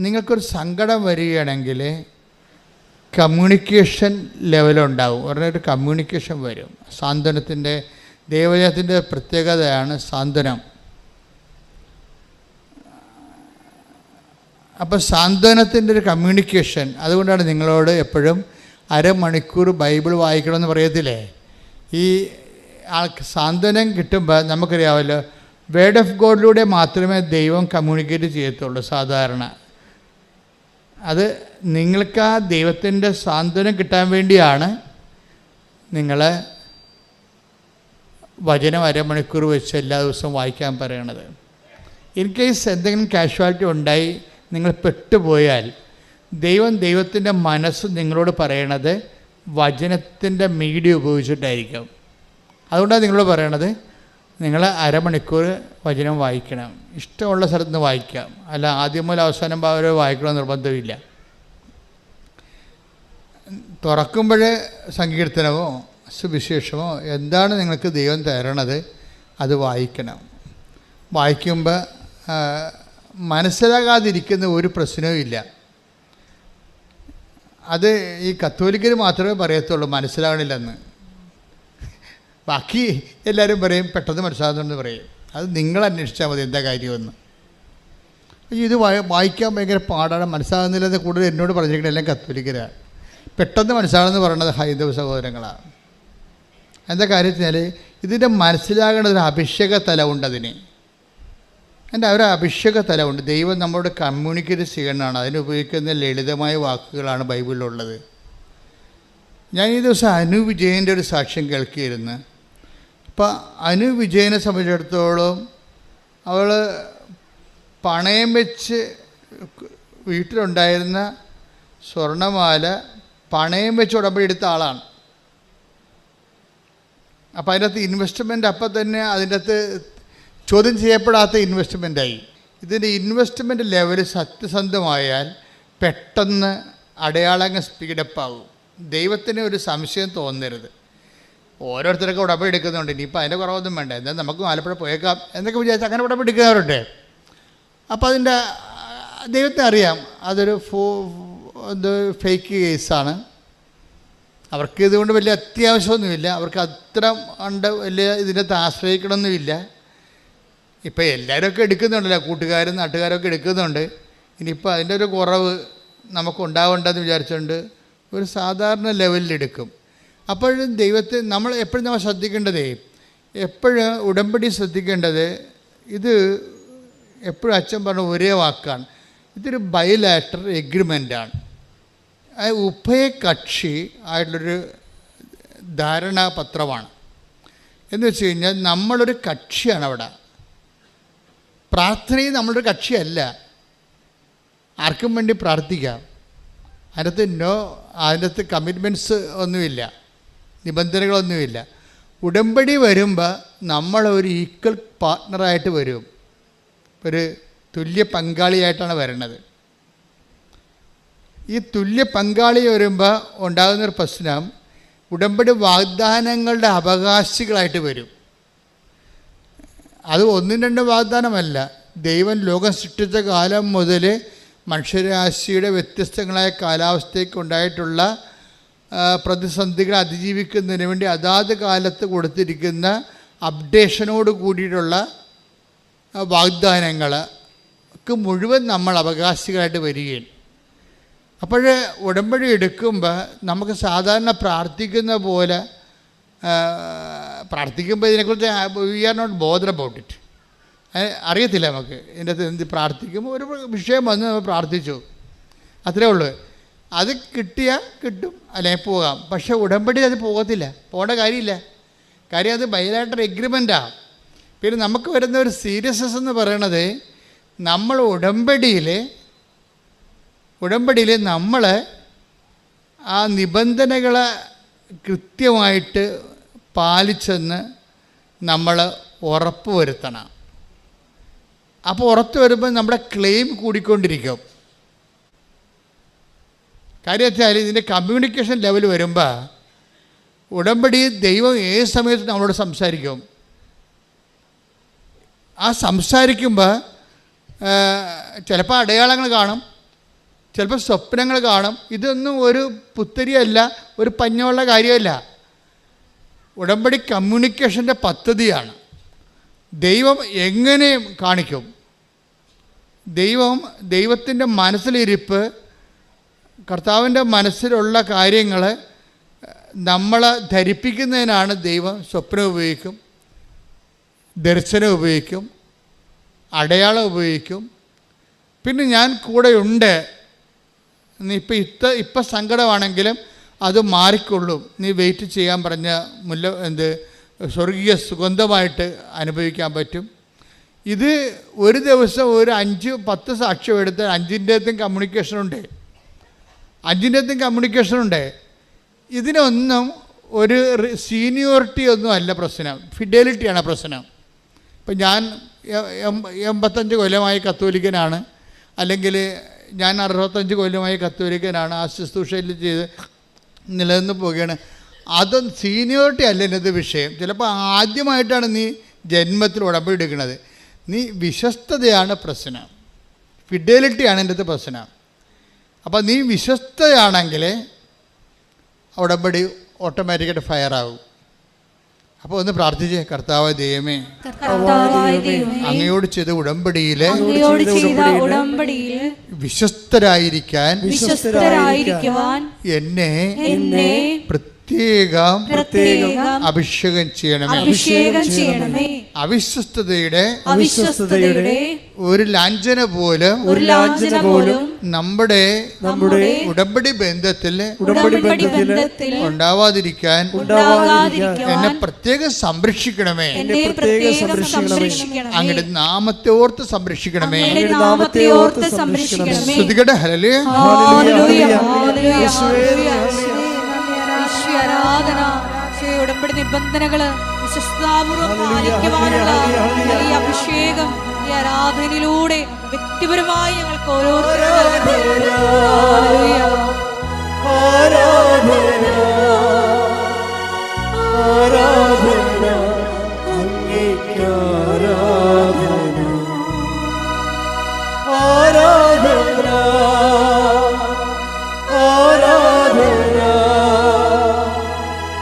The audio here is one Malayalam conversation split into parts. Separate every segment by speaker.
Speaker 1: നിങ്ങൾക്കൊരു സങ്കടം വരികയാണെങ്കിൽ കമ്മ്യൂണിക്കേഷൻ ലെവലുണ്ടാവും ഉടനെ ഒരു കമ്മ്യൂണിക്കേഷൻ വരും. സാന്ത്വനത്തിന്റെ ദേവജനത്തിന്റെ പ്രത്യേകതയാണ് സാന്ത്വനം. അപ്പോൾ സാന്ത്വനത്തിന്റെ ഒരു കമ്മ്യൂണിക്കേഷൻ അതുകൊണ്ടാണ് നിങ്ങളോട് എപ്പോഴും അരമണിക്കൂർ ബൈബിൾ വായിക്കണമെന്ന് പറയത്തില്ലേ? ഈ ആൾക്ക് സാന്ത്വനം കിട്ടുമ്പോൾ നമുക്കറിയാമല്ലോ വേർഡ് ഓഫ് ഗോഡിലൂടെ മാത്രമേ ദൈവം കമ്മ്യൂണിക്കേറ്റ് ചെയ്യത്തുള്ളൂ സാധാരണ. അത് നിങ്ങൾക്ക് ആ ദൈവത്തിന്റെ സാന്ത്വനം കിട്ടാൻ വേണ്ടിയാണ് നിങ്ങൾ വചനം അരമണിക്കൂർ വെച്ച് എല്ലാ ദിവസവും വായിക്കാൻ പറയണത്. ഇൻ കേസ് എന്തെങ്കിലും കാഷ്വാലിറ്റി ഉണ്ടായി നിങ്ങൾ പെട്ടുപോയാൽ ദൈവം ദൈവത്തിന്റെ മനസ്സ് നിങ്ങളോട് പറയണത് വചനത്തിന്റെ മീഡിയ ഉപയോഗിച്ചിട്ടായിരിക്കും. അതുകൊണ്ടാണ് നിങ്ങളോട് പറയണത് നിങ്ങൾ അരമണിക്കൂർ വചനം വായിക്കണം. ഇഷ്ടമുള്ള സ്ഥലത്ത് നിന്ന് വായിക്കാം. അല്ല ആദ്യം മുതൽ അവസാനം വരെ വായിക്കണം നിർബന്ധമില്ല. തുറക്കുമ്പോൾ സങ്കീർത്തനമോ സുവിശേഷമോ എന്താണ് നിങ്ങൾക്ക് ദൈവം തരണത് അത് വായിക്കണം. വായിക്കുമ്പോൾ മനസ്സിലാകാതിരിക്കുന്ന ഒരു പ്രശ്നവുമില്ല അത് ഈ കത്തോലിക്കർ മാത്രമേ പറയത്തുള്ളൂ മനസ്സിലാകണില്ലെന്ന് ബാക്കി എല്ലാവരും പറയും പെട്ടെന്ന് മനസ്സിലാകുന്നുണ്ടെന്ന് പറയും. അത് നിങ്ങൾ അന്വേഷിച്ചാൽ മതി എന്താ കാര്യമെന്ന്. ഇത് വായ- വായിക്കാൻ ഭയങ്കര പാടാണ്. മനസ്സിലാകുന്നില്ലെന്ന് കൂടുതൽ എന്നോട് പറഞ്ഞിരിക്കുന്നത് എല്ലാം കത്തോലിക്കരാണ്. പെട്ടെന്ന് മനസ്സിലാകുമെന്ന് പറയുന്നത് ഹൈന്ദവ സഹോദരങ്ങളാണ് എന്താ കാര്യം ഇതിന്റെ മനസ്സിലാകേണ്ട ഒരു അഭിഷേക തലമുണ്ട് അതിന്. എന്റെ ഒരു അഭിഷേക തലമുണ്ട് ദൈവം നമ്മളോട് കമ്മ്യൂണിക്കേറ്റ് ചെയ്യണമാണ് അതിന് ഉപയോഗിക്കുന്ന ലളിതമായ വാക്കുകളാണ് ബൈബിളിലുള്ളത്. ഞാൻ ഈ ദിവസം അനു വിജയന്റെ ഒരു സാക്ഷ്യം കേൾക്കിയിരുന്നു. അപ്പോൾ അനു വിജയനെ സംബന്ധിച്ചിടത്തോളം അവൾ പണയം വെച്ച് വീട്ടിലുണ്ടായിരുന്ന സ്വർണമാല പണയം വെച്ച് ഉടമ്പടി എടുത്ത ആളാണ്. അപ്പോൾ അതിന്റെ അകത്ത് ഇൻവെസ്റ്റ്മെന്റ് അപ്പം തന്നെ അതിന്റെ അകത്ത് ചോദ്യം ചെയ്യപ്പെടാത്ത ഇൻവെസ്റ്റ്മെന്റായി ഇതിന്റെ ഇൻവെസ്റ്റ്മെന്റ് ലെവൽ സത്യസന്ധമായാൽ പെട്ടെന്ന് അടയാളങ്ങൾ സ്പീഡപ്പാകും ദൈവത്തിന് ഒരു സംശയം തോന്നരുത്. ഓരോരുത്തരൊക്കെ ഉടമ്പടി എടുക്കുന്നുണ്ട്. ഇനിയിപ്പോൾ അതിന്റെ കുറവൊന്നും വേണ്ട. എന്നാൽ നമുക്ക് ആലപ്പുഴ പോയേക്കാം എന്നൊക്കെ വിചാരിച്ച് അങ്ങനെ ഉടമ്പടി എടുക്കുന്നവരുണ്ട്. അപ്പോൾ അതിന്റെ ദൈവത്തെ അറിയാം. അതൊരു ഫോ എന്ത് ഫേക്ക് കേസാണ്. അവർക്ക് ഇതുകൊണ്ട് വലിയ അത്യാവശ്യമൊന്നുമില്ല. അവർക്ക് അത്ര ഉണ്ട് വലിയ ഇതിനകത്ത് ആശ്രയിക്കണമൊന്നുമില്ല. ഇപ്പം എല്ലാവരൊക്കെ എടുക്കുന്നുണ്ടല്ലോ. കൂട്ടുകാരും നാട്ടുകാരൊക്കെ എടുക്കുന്നുണ്ട്. ഇനിയിപ്പോൾ അതിന്റെ ഒരു കുറവ് നമുക്കുണ്ടാവേണ്ടെന്ന് വിചാരിച്ചുകൊണ്ട് ഒരു സാധാരണ ലെവലിൽ എടുക്കും അപ്പോഴും ദൈവത്തെ നമ്മൾ എപ്പോഴും നമ്മൾ ശ്രദ്ധിക്കേണ്ടതേ എപ്പോഴും ഉടമ്പടി ശ്രദ്ധിക്കേണ്ടത് ഇത് എപ്പോഴും അച്ഛൻ പറഞ്ഞ ഒരേ വാക്കാണ്. ഇതൊരു ബയലാറ്റർ എഗ്രിമെന്റാണ് ഉഭയകക്ഷി ആയിട്ടുള്ളൊരു ധാരണാപത്രമാണ്. എന്ന് വെച്ച് കഴിഞ്ഞാൽ നമ്മളൊരു കക്ഷിയാണ് അവിടെ. പ്രാർത്ഥനയും നമ്മളൊരു കക്ഷിയല്ല. ആർക്കും വേണ്ടി പ്രാർത്ഥിക്കാം. അതിനകത്ത് നോ അതിനകത്ത് കമ്മിറ്റ്മെന്റ്സ് ഒന്നുമില്ല. നിബന്ധനകളൊന്നുമില്ല. ഉടമ്പടി വരുമ്പോൾ നമ്മളൊരു ഈക്വൽ പാർട്ട്ണറായിട്ട് വരും. ഒരു തുല്യ പങ്കാളിയായിട്ടാണ് വരുന്നത് ഈ തുല്യ പങ്കാളി വരുമ്പോൾ ഉണ്ടാകുന്നൊരു പ്രശ്നം ഉടമ്പടി വാഗ്ദാനങ്ങളുടെ അവകാശികളായിട്ട് വരും. അത് ഒന്നും രണ്ടും വാഗ്ദാനമല്ല. ദൈവം ലോകം സൃഷ്ടിച്ച കാലം മുതൽ മനുഷ്യരാശിയുടെ വ്യത്യസ്തങ്ങളായ കാലാവസ്ഥയ്ക്ക് ഉണ്ടായിട്ടുള്ള പ്രതിസന്ധികളെ അതിജീവിക്കുന്നതിന് വേണ്ടി അതാത് കാലത്ത് കൊടുത്തിരിക്കുന്ന അപ്ഡേഷനോട് കൂടിയിട്ടുള്ള വാഗ്ദാനങ്ങൾക്ക് മുഴുവൻ നമ്മൾ അവകാശികളായിട്ട് വരികയാണ്. അപ്പോൾ ഉടമ്പടി എടുക്കുമ്പോൾ നമുക്ക് സാധാരണ പ്രാർത്ഥിക്കുന്ന പോലെ പ്രാർത്ഥിക്കുമ്പോൾ ഇതിനെക്കുറിച്ച് we are not bother about it അറിയത്തില്ല നമുക്ക്. ഇതിന്റെ അകത്ത് എന്ത് പ്രാർത്ഥിക്കുമ്പോൾ ഒരു വിഷയം വന്ന് നമ്മൾ പ്രാർത്ഥിച്ചു. അത്രേ ഉള്ളൂ. അത് കിട്ടിയാൽ കിട്ടും. അല്ലെങ്കിൽ പോകാം. പക്ഷേ ഉടമ്പടി അത് പോകത്തില്ല. പോകേണ്ട കാര്യമില്ല. കാര്യം അത് ബൈലാറ്റർ എഗ്രിമെന്റാണ് പിന്നെ നമുക്ക് വരുന്ന ഒരു സീരിയസ്നെസ് എന്ന് പറയണത് നമ്മൾ ഉടമ്പടിയിൽ ഉടമ്പടിയിൽ നമ്മൾ ആ നിബന്ധനകളെ കൃത്യമായിട്ട് പാലിച്ചെന്ന് നമ്മൾ ഉറപ്പ് വരുത്തണം അപ്പോൾ ഉറപ്പ് വരുമ്പോൾ നമ്മുടെ ക്ലെയിം കൂടിക്കൊണ്ടിരിക്കും. കാര്യം വെച്ചാൽ ഇതിന്റെ കമ്മ്യൂണിക്കേഷൻ ലെവൽ വരുമ്പോൾ ഉടമ്പടി ദൈവം ഏത് സമയത്ത് നമ്മളോട് സംസാരിക്കും. ആ സംസാരിക്കുമ്പോൾ ചിലപ്പോൾ അടയാളങ്ങൾ കാണും ചിലപ്പോൾ സ്വപ്നങ്ങൾ കാണും. ഇതൊന്നും ഒരു പുത്തരിയല്ല ഒരു പഞ്ഞമുള്ള കാര്യമല്ല. ഉടമ്പടി കമ്മ്യൂണിക്കേഷന്റെ പദ്ധതിയാണ്. ദൈവം എങ്ങനെ കാണിക്കും? ദൈവം ദൈവത്തിന്റെ മനസ്സിലിരിപ്പ് കർത്താവിന്റെ മനസ്സിലുള്ള കാര്യങ്ങൾ നമ്മളെ ധരിപ്പിക്കുന്നതിനാണ് ദൈവം സ്വപ്നം ഉപയോഗിക്കും ദർശനം ഉപയോഗിക്കും അടയാളം ഉപയോഗിക്കും. പിന്നെ ഞാൻ കൂടെയുണ്ട്. നീ ഇപ്പം ഇത്ത ഇപ്പം സങ്കടമാണെങ്കിലും അത് മാറിക്കൊള്ളും. നീ വെയിറ്റ് ചെയ്യാൻ പറഞ്ഞ മുല്ല എന്ത് സ്വർഗീയ സുഗന്ധമായിട്ട് അനുഭവിക്കാൻ പറ്റും. ഇത് ഒരു ദിവസം ഒരു അഞ്ച് പത്ത് സാക്ഷ്യം എടുത്ത് അഞ്ചിന്റെത്തും കമ്മ്യൂണിക്കേഷനുണ്ട് അഞ്ചിന്റെത്തും കമ്മ്യൂണിക്കേഷനുണ്ട് ഇതിനൊന്നും ഒരു സീനിയോറിറ്റി ഒന്നും അല്ല പ്രശ്നം. ഫിഡലിറ്റിയാണ് പ്രശ്നം. ഇപ്പം ഞാൻ എൺപത്തഞ്ച് കൊല്ലമായി കത്തോലിക്കനാണ്. അല്ലെങ്കിൽ ഞാൻ അറുപത്തഞ്ച് കൊല്ലമായി കത്തോലിക്കനാണ്. ആ ശുശ്രൂഷയിൽ ചെയ്ത് നിലനിന്ന് പോവുകയാണ്. അതൊന്നും സീനിയോറിറ്റി അല്ല ഇത് വിഷയം. ചിലപ്പോൾ ആദ്യമായിട്ടാണ് നീ ജന്മത്തിൽ ഉടമ്പെടുക്കുന്നത് നീ വിശ്വസ്തതയാണ് പ്രശ്നം. ഫിഡലിറ്റിയാണ് എന്റെ പ്രശ്നം. അപ്പോൾ നീ വിശ്വസ്തയാണെങ്കിൽ ഉടമ്പടി ഓട്ടോമാറ്റിക്കായിട്ട് ഫയറാകും അപ്പോൾ ഒന്ന് പ്രാർത്ഥിച്ചേ കർത്താവ് ദൈവമേ അങ്ങയോട് ചെയ്ത ഉടമ്പടിയിലെ
Speaker 2: അങ്ങയോട് ചെയ്ത ഉടമ്പടിയിൽ
Speaker 1: വിശ്വസ്തരായിരിക്കാൻ എന്നെ പ്രത്യേകം
Speaker 2: പ്രത്യേകം
Speaker 1: അഭിഷേകം ചെയ്യണമേ.
Speaker 2: അഭിഷേകം ചെയ്യണമേ.
Speaker 1: അവിശ്വസ്തതയുടെ
Speaker 2: അവിശ്വസ്തതയുടെ
Speaker 1: ഒരു ലാഞ്ചന പോലും
Speaker 2: ഒരു ലാഞ്ചന പോലും
Speaker 1: നമ്മുടെ
Speaker 2: നമ്മുടെ
Speaker 1: ഉടമ്പടി ബന്ധത്തിൽ
Speaker 2: ഉടമ്പടി ബന്ധത്തിൽ
Speaker 1: ഉണ്ടാവാതിരിക്കാൻ എന്നെ പ്രത്യേകം സംരക്ഷിക്കണമേ.
Speaker 2: എന്നെ പ്രത്യേകം സംരക്ഷിക്കണമേ.
Speaker 1: അങ്ങയുടെ നാമത്തെ ഓർത്ത് സംരക്ഷിക്കണമേ.
Speaker 2: നാമത്തെ ഓർത്ത് സംരക്ഷിക്കണമേ.
Speaker 1: ശ്രുതികട ഹലല്
Speaker 2: ആരാധന. ഉടമ്പടി നിബന്ധനകൾ വിശ്വസ്താപൂർവം പാലിക്കുവാനുള്ള ഈ അഭിഷേകം ഈ ആരാധനയിലൂടെ വ്യക്തിപരമായി ഞങ്ങൾക്ക് ഓരോരുത്തരും
Speaker 3: ആരാധന.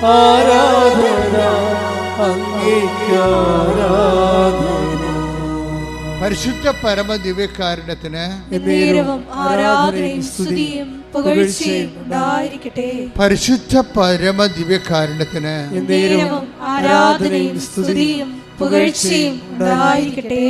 Speaker 3: ആരാധന അംഗീകാരാധന.
Speaker 1: പരിശുദ്ധ പരമ ദിവ്യകാരുണ്യത്തിന്
Speaker 2: ആരാധനയും സ്തുതിയും പുകഴ്ചയും ഉണ്ടായിരിക്കട്ടെ
Speaker 1: പരിശുദ്ധ പരമ ദിവ്യകാരുണ്യത്തിന്
Speaker 2: ആരാധനയും സ്തുതിയും പുകഴ്ചയും ഉണ്ടായിരിക്കട്ടെ.